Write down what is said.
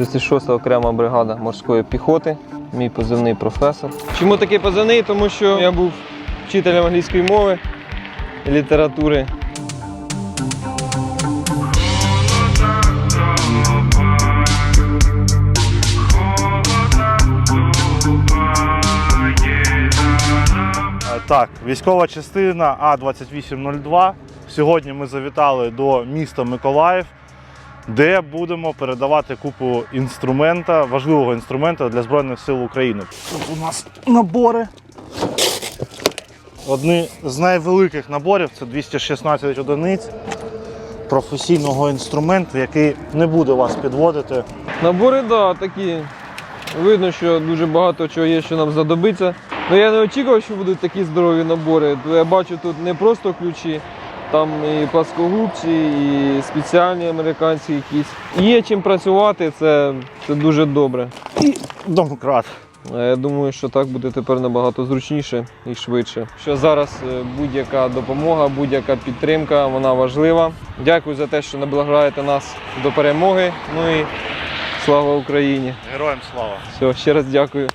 36 окрема бригада морської піхоти. Мій позивний професор. Чому такий позивний? Тому що я був вчителем англійської мови і літератури. Так, військова частина А2802. Сьогодні ми завітали до міста Миколаїв, де будемо передавати купу інструмента, важливого інструмента для Збройних сил України. Тут у нас набори. Одні з найвеликих наборів це 216 одиниць професійного інструменту, який не буде вас підводити. Набори, да, такі. Видно, що дуже багато чого є, що нам знадобиться. Ну я не очікував, що будуть такі здорові набори. Я бачу тут не просто ключі, там і пласкогубці, і спеціальні американські якісь. Є чим працювати, це, це дуже добре. І домкрат. Е, Я думаю, що так буде тепер набагато зручніше і швидше. Що зараз е, будь-яка допомога, будь-яка підтримка, вона важлива. Дякую за те, що наближаєте нас до перемоги. Ну і слава Україні! Героям слава! Все, ще раз дякую.